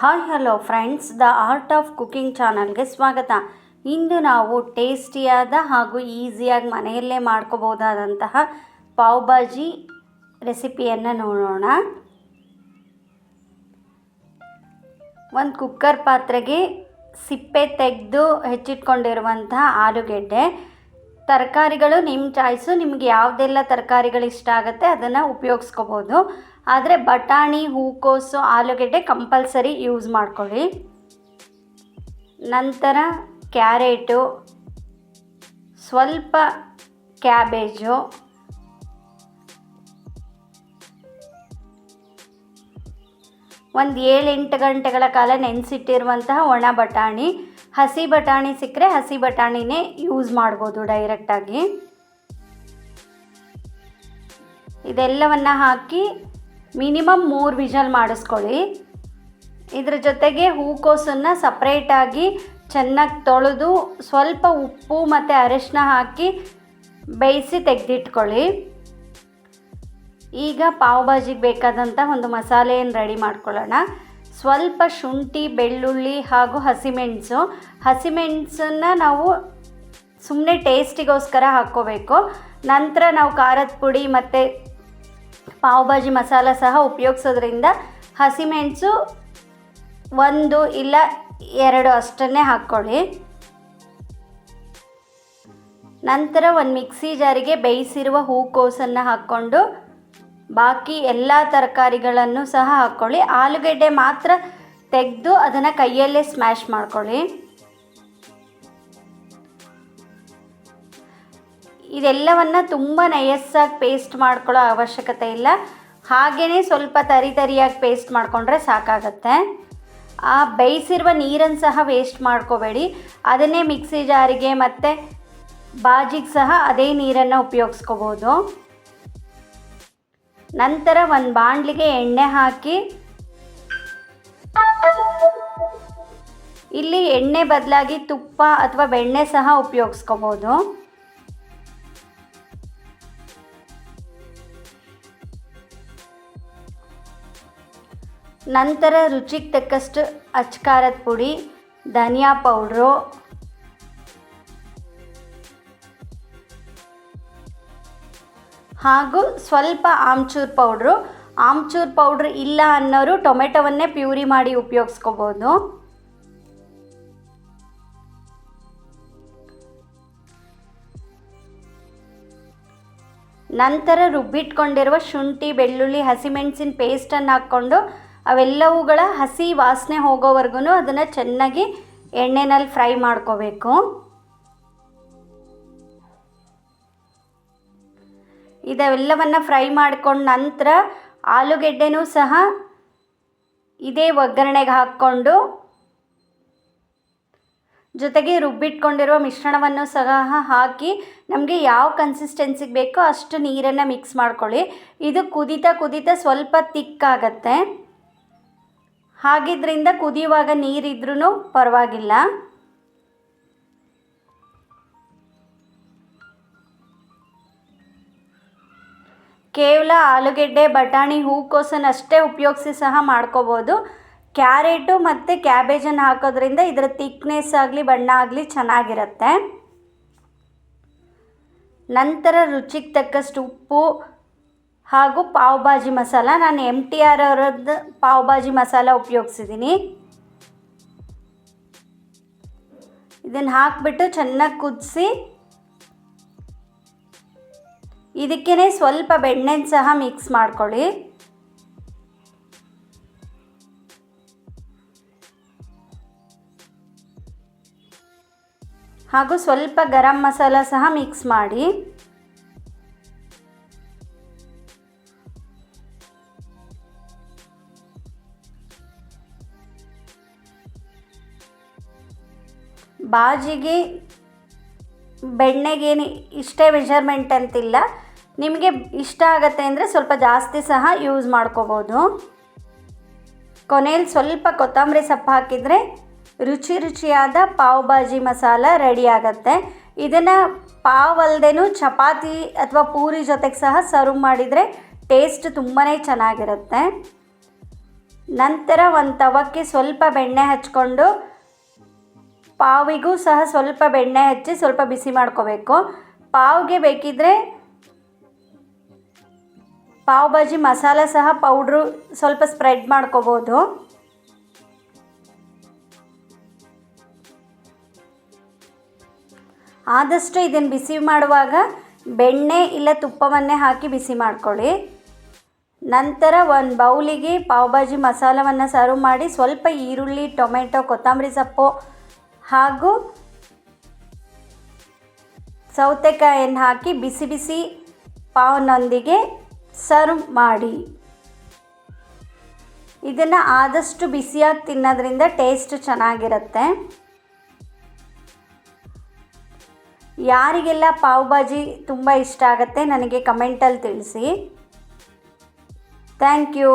Hi hello friends the art of cooking ಚಾನಲ್ಗೆ ಸ್ವಾಗತ. ಇಂದು ನಾವು ಟೇಸ್ಟಿಯಾದ ಹಾಗೂ ಈಸಿಯಾಗಿ ಮನೆಯಲ್ಲೇ ಮಾಡ್ಕೋಬೋದಾದಂತಹ ಪಾವ್ ಭಾಜಿ ರೆಸಿಪಿಯನ್ನು ನೋಡೋಣ. ಒಂದು ಕುಕ್ಕರ್ ಪಾತ್ರೆಗೆ ಸಿಪ್ಪೆ ತೆಗೆದು ಹೆಚ್ಚಿಟ್ಕೊಂಡಿರುವಂತಹ ಆಲೂಗೆಡ್ಡೆ. ತರಕಾರಿಗಳು ನಿಮ್ಮ ಚಾಯ್ಸು ನಿಮಗೆ ಯಾವುದೆಲ್ಲ ತರಕಾರಿಗಳು ಇಷ್ಟ ಆಗುತ್ತೆ ಅದನ್ನು ಉಪಯೋಗಿಸ್ಕೋಬೋದು. ಆದರೆ ಬಟಾಣಿ, ಹೂಕೋಸು, ಆಲೂಗೆಡ್ಡೆ ಕಂಪಲ್ಸರಿ ಯೂಸ್ ಮಾಡ್ಕೊಳ್ಳಿ. ನಂತರ ಕ್ಯಾರೆಟು, ಸ್ವಲ್ಪ ಕ್ಯಾಬೇಜು, ಒಂದು ಏಳೆಂಟು ಗಂಟೆಗಳ ಕಾಲ ನೆನೆಸಿಟ್ಟಿರುವಂತಹ ಒಣ ಬಟಾಣಿ. ಹಸಿ ಬಟಾಣಿ ಸಿಕ್ಕರೆ ಹಸಿ ಬಟಾಣಿನೇ ಯೂಸ್ ಮಾಡ್ಬೋದು ಡೈರೆಕ್ಟಾಗಿ. ಇದೆಲ್ಲವನ್ನು ಹಾಕಿ ಮಿನಿಮಮ್ ಮೂರು ವಿಷಲ್ ಮಾಡಿಸ್ಕೊಳ್ಳಿ. ಇದ್ರ ಜೊತೆಗೆ ಹೂಕೋಸನ್ನು ಸಪ್ರೇಟಾಗಿ ಚೆನ್ನಾಗಿ ತೊಳೆದು ಸ್ವಲ್ಪ ಉಪ್ಪು ಮತ್ತು ಅರಿಶಿನ ಹಾಕಿ ಬೇಯಿಸಿ ತೆಗೆದಿಟ್ಕೊಳ್ಳಿ. ಈಗ ಪಾವ್ ಭಾಜಿಗೆ ಬೇಕಾದಂಥ ಒಂದು ಮಸಾಲೆಯನ್ನು ರೆಡಿ ಮಾಡ್ಕೊಳ್ಳೋಣ. ಸ್ವಲ್ಪ ಶುಂಠಿ, ಬೆಳ್ಳುಳ್ಳಿ ಹಾಗೂ ಹಸಿಮೆಣಸು. ಹಸಿಮೆಣಸನ್ನು ನಾವು ಸುಮ್ಮನೆ ಟೇಸ್ಟಿಗೋಸ್ಕರ ಹಾಕ್ಕೋಬೇಕು. ನಂತರ ನಾವು ಖಾರದ ಪುಡಿ ಮತ್ತು ಪಾವ್ ಭಾಜಿ ಮಸಾಲ ಸಹ ಉಪಯೋಗಿಸೋದ್ರಿಂದ ಹಸಿಮೆಣಸು ಒಂದು ಇಲ್ಲ ಎರಡು ಅಷ್ಟನ್ನೇ ಹಾಕ್ಕೊಳ್ಳಿ. ನಂತರ ಒಂದು ಮಿಕ್ಸಿ ಜಾರಿಗೆ ಬೇಯಿಸಿರುವ ಹೂಕೋಸನ್ನು ಹಾಕ್ಕೊಂಡು ಬಾಕಿ ಎಲ್ಲ ತರಕಾರಿಗಳನ್ನು ಸಹ ಹಾಕ್ಕೊಳ್ಳಿ. ಆಲೂಗೆಡ್ಡೆ ಮಾತ್ರ ತೆಗೆದು ಅದನ್ನು ಕೈಯಲ್ಲೇ ಸ್ಮ್ಯಾಶ್ ಮಾಡ್ಕೊಳ್ಳಿ. ಇದೆಲ್ಲವನ್ನು ತುಂಬ ನಯಸ್ಸಾಗಿ ಪೇಸ್ಟ್ ಮಾಡ್ಕೊಳ್ಳೋ ಅವಶ್ಯಕತೆ ಇಲ್ಲ. ಹಾಗೆಯೇ ಸ್ವಲ್ಪ ತರಿ ತರಿಯಾಗಿ ಪೇಸ್ಟ್ ಮಾಡಿಕೊಂಡ್ರೆ ಸಾಕಾಗತ್ತೆ. ಆ ಬೇಯಿಸಿರುವ ನೀರನ್ನು ಸಹ ವೇಸ್ಟ್ ಮಾಡ್ಕೋಬೇಡಿ. ಅದನ್ನೇ ಮಿಕ್ಸಿ ಜಾರಿಗೆ ಮತ್ತು ಬಾಜಿಗೆ ಸಹ ಅದೇ ನೀರನ್ನು ಉಪಯೋಗಿಸ್ಕೋಬೋದು. ನಂತರ ಒಂದು ಬಾಣಲಿಗೆ ಎಣ್ಣೆ ಹಾಕಿ ಇಲ್ಲಿ ಎಣ್ಣೆ ಬದಲಾಗಿ ತುಪ್ಪ ಅಥವಾ ಬೆಣ್ಣೆ ಸಹ ಉಪಯೋಗಿಸ್ಕೋಬೋದು. ನಂತರ ರುಚಿಗೆ ತಕ್ಕಷ್ಟು ಅಚ್ಕಾರದ ಪುಡಿ, ಧನಿಯಾ ಪೌಡ್ರು. ಹಾಗೂ ಸ್ವಲ್ಪ ಆಮ್ಚೂರ್ ಪೌಡ್ರು. ಆಮ್ಚೂರ್ ಪೌಡ್ರ್ ಇಲ್ಲ ಅನ್ನೋರು ಟೊಮೆಟೊವನ್ನೇ ಪ್ಯೂರಿ ಮಾಡಿ ಉಪಯೋಗಿಸ್ಕೋಬೋದು. ನಂತರ ರುಬ್ಬಿಟ್ಕೊಂಡಿರುವ ಶುಂಠಿ, ಬೆಳ್ಳುಳ್ಳಿ, ಹಸಿಮೆಣಸಿನ ಪೇಸ್ಟನ್ನು ಹಾಕ್ಕೊಂಡು ಅವೆಲ್ಲವುಗಳ ಹಸಿ ವಾಸನೆ ಹೋಗೋವರೆಗೂ ಅದನ್ನು ಚೆನ್ನಾಗಿ ಎಣ್ಣೆನಲ್ಲಿ ಫ್ರೈ ಮಾಡ್ಕೋಬೇಕು. ಇದೆಲ್ಲವನ್ನು ಫ್ರೈ ಮಾಡಿಕೊಂಡ ನಂತರ ಆಲೂಗೆಡ್ಡೆನೂ ಸಹ ಇದೇ ಒಗ್ಗರಣೆಗೆ ಹಾಕ್ಕೊಂಡು ಜೊತೆಗೆ ರುಬ್ಬಿಟ್ಕೊಂಡಿರುವ ಮಿಶ್ರಣವನ್ನು ಸಹ ಹಾಕಿ ನಮಗೆ ಯಾವ ಕನ್ಸಿಸ್ಟೆನ್ಸಿಗೆ ಬೇಕೋ ಅಷ್ಟು ನೀರನ್ನು ಮಿಕ್ಸ್ ಮಾಡ್ಕೊಳ್ಳಿ. ಇದು ಕುದಿತಾ ಕುದಿತಾ ಸ್ವಲ್ಪ ತಿಕ್ಕಾಗತ್ತೆ ಹಾಗಿದ್ರಿಂದ ಕುದಿಯುವಾಗ ನೀರಿದ್ರೂ ಪರವಾಗಿಲ್ಲ. ಕೇವಲ ಆಲೂಗೆಡ್ಡೆ, ಬಟಾಣಿ ಹೂಕೋಸನ್ನಷ್ಟೇ ಉಪಯೋಗಿಸಿ ಸಹ ಮಾಡ್ಕೋಬೋದು. ಕ್ಯಾರೆಟು ಮತ್ತು ಕ್ಯಾಬೇಜನ್ನು ಹಾಕೋದ್ರಿಂದ ಇದರ ತಿಕ್ನೆಸ್ ಆಗಲಿ, ಬಣ್ಣ ಆಗಲಿ ಚೆನ್ನಾಗಿರುತ್ತೆ. ನಂತರ ರುಚಿಗೆ ತಕ್ಕಷ್ಟು ಉಪ್ಪು ಹಾಗೂ ಪಾವ್ ಭಾಜಿ ಮಸಾಲ. ನಾನು ಎಂ ಟಿ ಆರ್ ಅವರದ್ದು ಪಾವ್ ಭಾಜಿ ಮಸಾಲ ಉಪಯೋಗಿಸಿದ್ದೀನಿ ಇದನ್ನು ಹಾಕಿಬಿಟ್ಟು ಚೆನ್ನಾಗಿ ಕುದಿಸಿ ಇದಕ್ಕೇ ಸ್ವಲ್ಪ ಬೆಣ್ಣೆನ ಸಹ ಮಿಕ್ಸ್ ಮಾಡ್ಕೊಳ್ಳಿ. ಹಾಗೂ ಸ್ವಲ್ಪ ಗರಂ ಮಸಾಲ ಸಹ ಮಿಕ್ಸ್ ಮಾಡಿ. ಬಾಜಿಗೆ ಬೆಣ್ಣೆಗೇನು ಇಷ್ಟೇ ಮೆಷರ್ಮೆಂಟ್ ಅಂತಿಲ್ಲ. ನಿಮಗೆ ಇಷ್ಟ ಆಗತ್ತೆ ಅಂದರೆ ಸ್ವಲ್ಪ ಜಾಸ್ತಿ ಸಹ ಯೂಸ್ ಮಾಡ್ಕೋಬೋದು. ಕೊನೆಯಲ್ಲಿ ಸ್ವಲ್ಪ ಕೊತ್ತಂಬರಿ ಸೊಪ್ಪು ಹಾಕಿದರೆ ರುಚಿ ರುಚಿಯಾದ ಪಾವ್ ಭಾಜಿ ಮಸಾಲ ರೆಡಿ ಆಗುತ್ತೆ. ಇದನ್ನು ಪಾವ್ ಅಲ್ಲದೇನು ಚಪಾತಿ ಅಥವಾ ಪೂರಿ ಜೊತೆಗೆ ಸಹ ಸರ್ವ್ ಮಾಡಿದರೆ ಟೇಸ್ಟ್ ತುಂಬಾ ಚೆನ್ನಾಗಿರುತ್ತೆ. ನಂತರ ಒಂದು ತವಕ್ಕೆ ಸ್ವಲ್ಪ ಬೆಣ್ಣೆ ಹಚ್ಕೊಂಡು ಪಾವಿಗೂ ಸಹ ಸ್ವಲ್ಪ ಬೆಣ್ಣೆ ಹಚ್ಚಿ ಸ್ವಲ್ಪ ಬಿಸಿ ಮಾಡ್ಕೋಬೇಕು. ಪಾವ್ಗೆ ಬೇಕಿದ್ದರೆ ಪಾವ್ ಭಾಜಿ ಮಸಾಲ ಸಹ ಪೌಡ್ರು ಸ್ವಲ್ಪ ಸ್ಪ್ರೆಡ್ ಮಾಡ್ಕೋಬೋದು. ಆದಷ್ಟು ಇದನ್ನು ಬಿಸಿ ಮಾಡುವಾಗ ಬೆಣ್ಣೆ ಇಲ್ಲ ತುಪ್ಪವನ್ನೇ ಹಾಕಿ ಬಿಸಿ ಮಾಡ್ಕೊಳ್ಳಿ. ನಂತರ ಒಂದು ಬೌಲಿಗೆ ಪಾವ್ ಭಾಜಿ ಮಸಾಲವನ್ನು ಸರ್ವ್ ಮಾಡಿ ಸ್ವಲ್ಪ ಈರುಳ್ಳಿ, ಟೊಮೆಟೊ, ಕೊತ್ತಂಬರಿ ಸೊಪ್ಪು ಹಾಗೂ ಸೌತೆಕಾಯನ್ನು ಹಾಕಿ ಬಿಸಿ ಬಿಸಿ ಪಾವ್ನೊಂದಿಗೆ ಸರ್ವ್ ಮಾಡಿ. ಇದನ್ನು ಆದಷ್ಟು ಬಿಸಿಯಾಗಿ ತಿನ್ನೋದ್ರಿಂದ ಟೇಸ್ಟ್ ಚೆನ್ನಾಗಿರುತ್ತೆ. ಯಾರಿಗೆಲ್ಲ ಪಾವ್ ಭಾಜಿ ತುಂಬ ಇಷ್ಟ ಆಗುತ್ತೆ ನನಗೆ ಕಮೆಂಟಲ್ಲಿ ತಿಳಿಸಿ. Thank you.